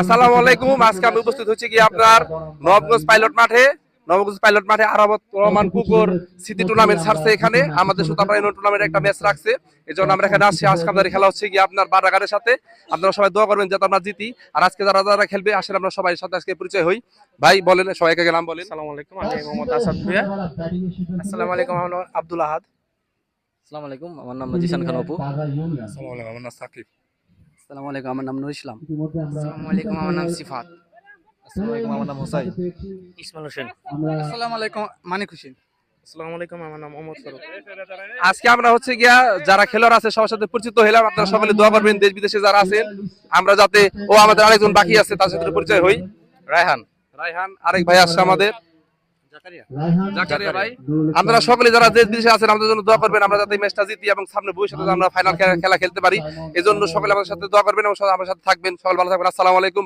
আসসালামু আলাইকুম। আজকে আমি উপস্থিত হচ্ছি কি আপনার নবগঞ্জ পাইলট মাঠে। নবগঞ্জ পাইলট মাঠে আরাবত রহমান কুকুর সিটি টুর্নামেন্ট ছাড়ছে এখানে। আমাদের সুতাপাড়া ইউনিয়ন টুর্নামেন্ট একটা ম্যাচ রাখছে। এই জন্য আমরা এখানে আসছি। আজকে আমাদের খেলা হচ্ছে কি আপনার বারাগারের সাথে। আপনারা সবাই দোয়া করবেন যাতে আমরা জিতি। আর আজকে যারা যারা খেলবে আসলে আমরা সবাই সাথে আজকে পরিচয় হই। ভাই বলেন সবাইকে নাম বলেন। আসসালামু আলাইকুম আমি মোহাম্মদ আসাদ ভুইয়া। আসসালামু আলাইকুম আমার আব্দুল আহাদ। আসসালামু আলাইকুম আমার নাম জিসান খান অপু আসসালামু আলাইকুম আমার নাম সাকিব। আসসালামু আলাইকুম আমার নাম নুর ইসলাম। আসসালামু আলাইকুম আমার নাম সিফাত। আসসালামু আলাইকুম আমার নাম হোসাইন। ইসমাইল হোসেন। আসসালামু আলাইকুম মানিক হোসেন। আসসালামু আলাইকুম আমার নাম মোহাম্মদ ফারুক। আজকে আমরা হচ্ছে গিয়া যারা খেলোয়াড় আছে সবার সাথে পরিচিত হলাম আপনারা সকলে দোয়া করবেন দেশ বিদেশে যারা আছেন আমরা যাতে ও আমাদের আরেকজন বাকি আছে তার সাথে পরিচয় হই। রায়হান। রায়হান আরেক ভাই আসছে আমাদের। জাকারিয়া। ভাই আপনারা সকলে যারা দেশ বিদেশে আছেন আমাদের জন্য দোয়া করবেন। আমরা যাতে ম্যাচটা জিতি এবং সামনে ভবিষ্যতে যাতে আমরা ফাইনাল খেলা খেলতে পারি। এজন্য সকলে আমাদের সাথে দোয়া করবেন এবং আমাদের আমার সাথে থাকবেন। সকল ভালো থাকবেন। আসসালামু আলাইকুম।